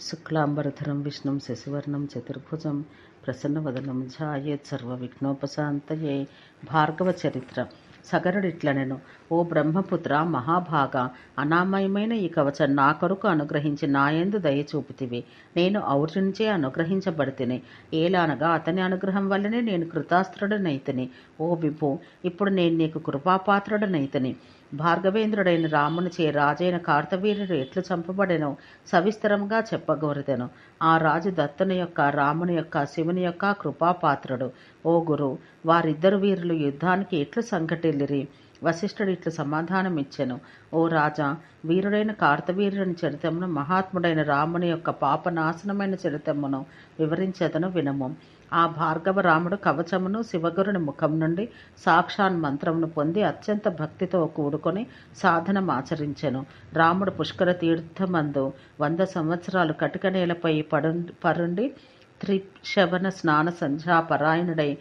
శుక్లాంబరధరం విష్ణుం శశివర్ణం చతుర్భుజం ప్రసన్నవదనం ఝాయేత్ సర్వవిఘ్నోపశాంతయే. భార్గవ చరిత్ర. సగరుడిట్లనెను ఓ బ్రహ్మపుత్ర మహాభాగ అనామయమైన ఈ కవచం నా కొరకు అనుగ్రహించి నాయందు దయ చూపుతివి. నేను ఔర్జునిచే అనుగ్రహించబడితిని. ఏలానగా అతని అనుగ్రహం వల్లనే నేను కృతాస్త్రుడనైతిని. ఓ విభు ఇప్పుడు నేను నీకు కృపాపాత్రుడనైతిని. భార్గవేంద్రుడైన రామునిచే రాజైన కార్తవీర్యుడు ఎట్లు చంపబడెనో సవిస్తరంగా చెప్పగోరదెను ఆ రాజు దత్తుని యొక్క రాముని యొక్క శివుని యొక్క కృపాపాత్రుడు. ఓ గురు వారిద్దరు వీరులు యుద్ధానికి ఎట్లు సంఘటిల్లిరి? వశిష్ఠుడు ఇట్లు సమాధానం ఇచ్చెను ఓ రాజా వీరుడైన కార్తవీరుని చరితమును మహాత్ముడైన రాముని యొక్క పాపనాశనమైన చరితమును వివరించేదను వినము. ఆ భార్గవ రాముడు కవచమును శివగురుని ముఖం నుండి సాక్షాన్ మంత్రమును పొంది అత్యంత భక్తితో కూడుకొని సాధనమాచరించెను రాముడు పుష్కర తీర్థమందు వంద సంవత్సరాలు కటిక నేలపై పడు పరుండి త్రిశవన స్నాన సంధ్యా పరాయణుడై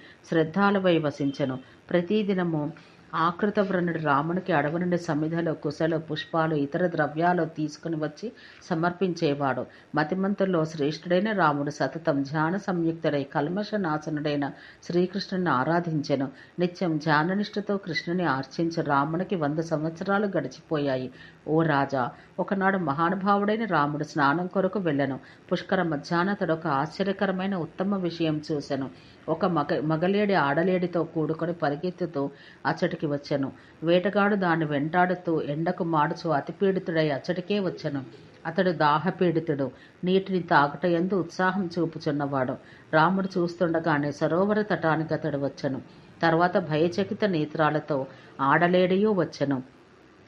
వసించెను. ప్రతిదినము ఆకృత వ్రణుడు రామునికి అడవి నుండి సమిధలు కుశలు పుష్పాలు ఇతర ద్రవ్యాలు తీసుకుని వచ్చి సమర్పించేవాడు. మతిమంతుల్లో శ్రేష్ఠుడైన రాముడు సతతం ధ్యాన సంయుక్తుడై కల్మష నాశనుడైన శ్రీకృష్ణుని ఆరాధించెను. నిత్యం ధ్యాననిష్ఠతో కృష్ణుని ఆర్చించి రామునికి వంద సంవత్సరాలు గడిచిపోయాయి. ఓ రాజా ఒకనాడు మహానుభావుడైన రాముడు స్నానం కొరకు వెళ్ళను. పుష్కర మధ్యాహ్నతడు ఒక ఆశ్చర్యకరమైన ఉత్తమ విషయం చూసెను. ఒక మగ మగలేడి ఆడలేడితో కూడుకొని పరిగెత్తుతూ అచ్చటికి వచ్చెను. వేటగాడు దాన్ని వెంటాడుతూ ఎండకు మాడుచు అతిపీడితుడై అచ్చటికే వచ్చెను. అతడు దాహపీడితుడు. నీటిని తాగుట ఎందు ఉత్సాహం చూపుచున్నవాడు. రాముడు చూస్తుండగానే సరోవర తటానికి అతడు వచ్చెను. తర్వాత భయచకిత నేత్రాలతో ఆడలేడియూ వచ్చెను.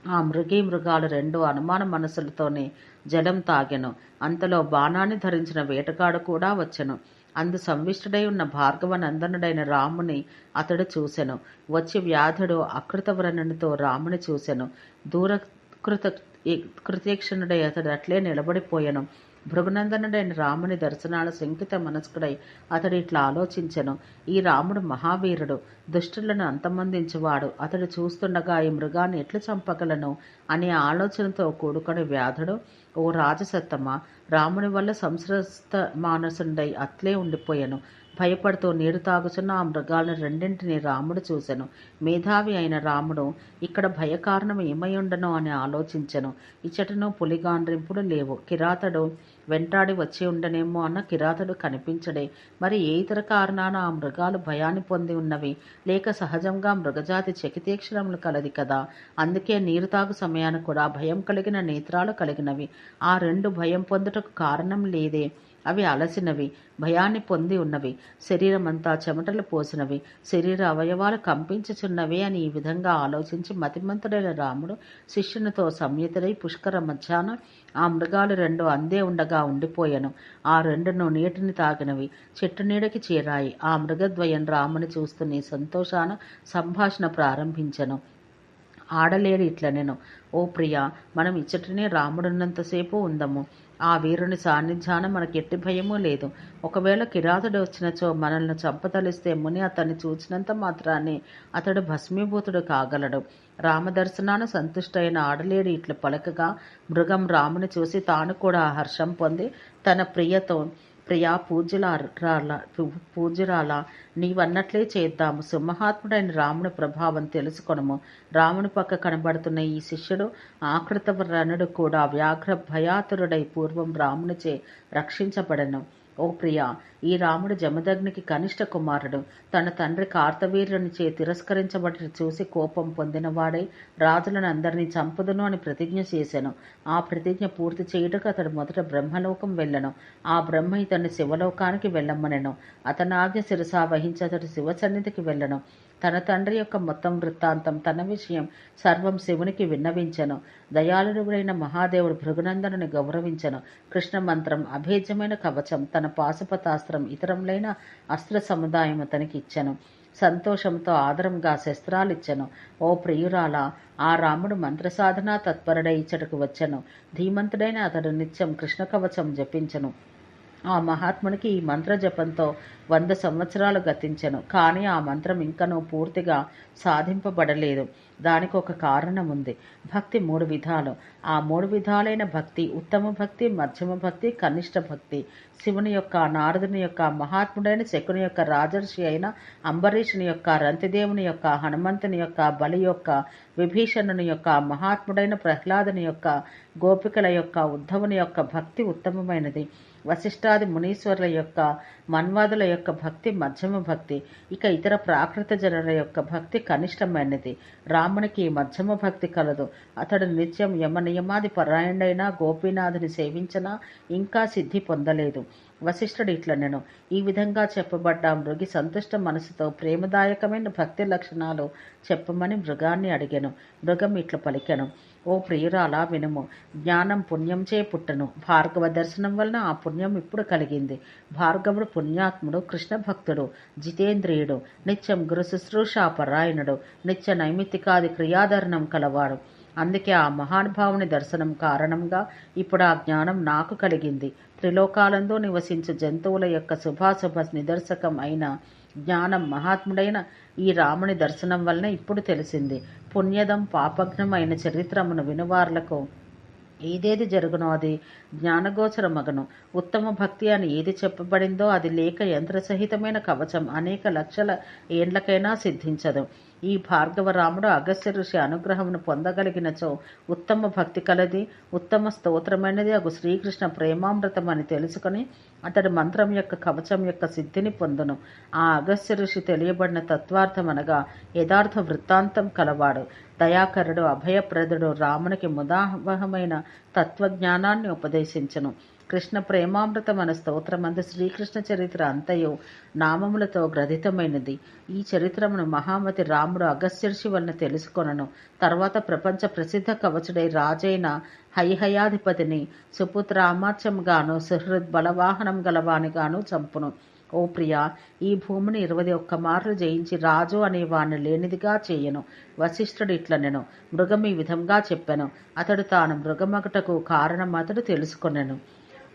ఆ మృగీ మృగాలు రెండు అనుమాన మనసులతోనే జలం తాగెను. అంతలో బాణాన్ని ధరించిన వేటగాడు కూడా వచ్చెను. అందు సంవిష్టుడై ఉన్న భార్గవ నందనుడైన రాముని అతడు చూసెను. వచ్చి వ్యాధుడు అకృతవ్రణునితో రాముని చూసెను. దూరకృత కృతీక్షణుడై అతడు అట్లే నిలబడిపోయాను. భృగునందనుడైన రాముని దర్శనాల శంకిత మనస్కుడై అతడు ఇట్లా ఆలోచించెను. ఈ రాముడు మహావీరుడు. దుష్టులను అంతమందించువాడు. అతడు చూస్తుండగా ఈ మృగాన్ని ఎట్లు చంపగలను అనే ఆలోచనతో కూడుకొని వ్యాధుడు? ఓ రాజసత్తమ రాముని వల్ల సంస్రస్త మానసుండై అట్లే ఉండిపోయాను. భయపడుతూ నీరు తాగుచున్న ఆ మృగాలను రెండింటిని రాముడు చూశాను. మేధావి అయిన రాముడు ఇక్కడ భయకారణం ఏమై ఉండను? అని ఆలోచించెను. ఇచ్చటను పులిగాండ్రింపుడు లేవు. కిరాతడు వెంటాడి వచ్చి ఉండనేమో అన్న కిరాతడు కనిపించడే. మరి ఏ ఇతర కారణాన ఆ మృగాలు భయాన్ని పొంది ఉన్నవి? లేక సహజంగా మృగజాతి చకితీక్షణములు కలది కదా. అందుకే నీరు తాగు సమయాన కూడా భయం కలిగిన నేత్రాలు కలిగినవి. ఆ రెండు భయం పొందుటకు కారణం లేదే. అవి అలసినవి భయాన్ని పొంది ఉన్నవి శరీరమంతా చెమటలు పోసినవి శరీర అవయవాలు కంపించుచున్నవి అని ఈ విధంగా ఆలోచించి మతిమంతుడైన రాముడు శిష్యునితో సంయుతుడై పుష్కర మధ్యాహ్నం ఆ మృగాలు రెండు అందే ఉండగా ఉండిపోయాను. ఆ రెండును నీటిని తాగినవి చెట్టు నీడకి చేరాయి. ఆ మృగద్వయం రాముని చూస్తున్న సంతోషాన సంభాషణ ప్రారంభించను. ఆడలేడు ఇట్ల నేను. ఓ ప్రియ మనం ఇచ్చటనే రాముడున్నంతసేపు ఉందము. ఆ వీరుని సాన్నిధ్యాన మనకి ఎట్టి భయమూ లేదు. ఒకవేళ కిరాతుడు వచ్చినచో మనల్ని చంపతలిస్తే ముని అతన్ని చూచినంత మాత్రాన్ని అతడు భస్మీభూతుడు కాగలడు. రామదర్శనాన సంతుష్టైన ఆడలేడి ఇట్లు పలకగా మృగం రాముని చూసి తాను కూడా హర్షం పొంది తన ప్రియతో ప్రియా పూజ్యులాల పూజ్యురాల. నీవన్నట్లే చేద్దాము. సింహాత్ముడైన రాముని ప్రభావం తెలుసుకొనము. రాముని పక్క కనబడుతున్న ఈ శిష్యుడు ఆకృత రణుడు కూడా వ్యాఘ్ర భయాతురుడై పూర్వం రామునిచే రక్షించబడను. ఓ ప్రియా ఈ రాముడు జమదగ్నికి కనిష్ట కుమారుడు. తన తండ్రి కార్తవీర్యునిచే తిరస్కరించబడి చూసి కోపం పొందినవాడై రాజులను అందరినీ చంపుదును అని ప్రతిజ్ఞ చేశాను ఆ ప్రతిజ్ఞ పూర్తి చేయుటకు అతడు మొదట బ్రహ్మలోకం వెళ్ళను. ఆ బ్రహ్మ ఇతన్ని శివలోకానికి వెళ్ళమనెను. అతనాజ్ఞ శిరసా వహించి అతడు శివ సన్నిధికి వెళ్ళను. తన తండ్రి యొక్క మొత్తం వృత్తాంతం తన విషయం సర్వం శివునికి విన్నవించను. దయాళుడైన మహాదేవుడు భృగునందనుని గౌరవించను. కృష్ణ మంత్రం అభేద్యమైన కవచం తన పాశుపతాస్త్రం ఇతరములైన అస్త్ర సముదాయం అతనికి ఇచ్చెను సంతోషంతో ఆదరంగా శస్త్రాలిచ్చెను. ఓ ప్రియురాల ఆ రాముడు మంత్రసాధన తత్పరుడై ఇచ్చటకు వచ్చెను. ధీమంతుడైన అతడు నిత్యం కృష్ణ కవచం జపించను. ఆ మహాత్మునికి ఈ మంత్ర జపంతో వంద సంవత్సరాలు గతించను. కానీ ఆ మంత్రం ఇంకనూ పూర్తిగా సాధింపబడలేదు. దానికి ఒక కారణం ఉంది భక్తి మూడు విధాలు. ఆ మూడు విధాలైన భక్తి ఉత్తమ భక్తి మధ్యమ భక్తి కనిష్ట భక్తి. శివుని యొక్క నారదుని యొక్క మహాత్ముడైన శకుని యొక్క రాజర్షి అయిన అంబరీషుని యొక్క రంతిదేవుని యొక్క హనుమంతుని యొక్క బలి యొక్క విభీషణుని యొక్క మహాత్ముడైన ప్రహ్లాదుని యొక్క గోపికల యొక్క ఉద్ధవుని యొక్క భక్తి ఉత్తమమైనది. వశిష్ఠాది మునీశ్వరుల యొక్క మన్వాదుల యొక్క భక్తి మధ్యమ భక్తి ఇక ఇతర ప్రాకృత జనుల యొక్క భక్తి కనిష్టమైనది. రామునికి మధ్యమ భక్తి కలదు. అతడు నిత్యం యమ నియమాది పరాయణుడైన గోపీనాథుని సేవించినా ఇంకా సిద్ధి పొందలేదు. వశిష్ఠుడు ఇట్లనెను ఈ విధంగా చెప్పబడ్డ మృగి సంతుష్ట మనసుతో ప్రేమదాయకమైన భక్తి లక్షణాలు చెప్పమని మృగాన్ని అడిగాను. మృగం ఇట్ల పలికెను ఓ ప్రియురాలా వినుము. జ్ఞానం పుణ్యంచే పుట్టను. భార్గవ దర్శనం వలన ఆ పుణ్యం ఇప్పుడు కలిగింది. భార్గవుడు పుణ్యాత్ముడు కృష్ణ భక్తుడు జితేంద్రియుడు నిత్యం గురు శుశ్రూషాపరాయణుడు నిత్య నైమిత్తికాది క్రియాధరణం కలవాడు. అందుకే ఆ మహానుభావుని దర్శనం కారణంగా ఇప్పుడు ఆ జ్ఞానం నాకు కలిగింది. త్రిలోకాలందు నివసించు జంతువుల యొక్క శుభాశుభ నిదర్శకం అయిన జ్ఞానం మహాత్ముడైన ఈ రాముని దర్శనం వలన ఇప్పుడు తెలిసింది. పుణ్యదం పాపఘ్నమైన చరిత్రమును వినువార్లకు ఏదేది జరుగునో అది జ్ఞానగోచర మగను ఉత్తమ భక్తి అని ఏది చెప్పబడిందో అది లేక యంత్రసహితమైన కవచం అనేక లక్షల ఏండ్లకైనా సిద్ధించదు. ఈ భార్గవ రాముడు అగస్య ఋషి అనుగ్రహమును పొందగలిగినచో ఉత్తమ భక్తి కలది ఉత్తమ స్తోత్రమైనది అగు శ్రీకృష్ణ ప్రేమామృతం అని తెలుసుకొని అతడు మంత్రం యొక్క కవచం యొక్క సిద్ధిని పొందును. ఆ అగస్య ఋషి తెలియబడిన తత్వార్థం అనగా యథార్థ వృత్తాంతం కలవాడు. దయాకరుడు అభయప్రదుడు రామునికి ముదావహమైన తత్వజ్ఞానాన్ని ఉపదేశించను. కృష్ణ ప్రేమామృతం అనే స్తోత్రమందు శ్రీకృష్ణ చరిత్ర అంతయు నామములతో గ్రథితమైనది. ఈ చరిత్రమును మహామతి రాముడు అగస్త్యర్షి వలన తెలుసుకొనను. తర్వాత ప్రపంచ ప్రసిద్ధ కవచుడై రాజైన హైహయాధిపతిని సుపుత్రామాత్యంగాను సుహృద్ బలవాహనం గలవానిగాను చంపును. ఓ ప్రియా ఈ భూమిని ఇరవై ఒక్క మార్లు జయించి రాజు అనేవాణ్ణి లేనిదిగా చేయను. వశిష్ఠుడు ఇట్లనెను. మృగం ఈ విధంగా చెప్పెను. అతడు తాను మృగమగటకు కారణం అతడు తెలుసుకొనెను.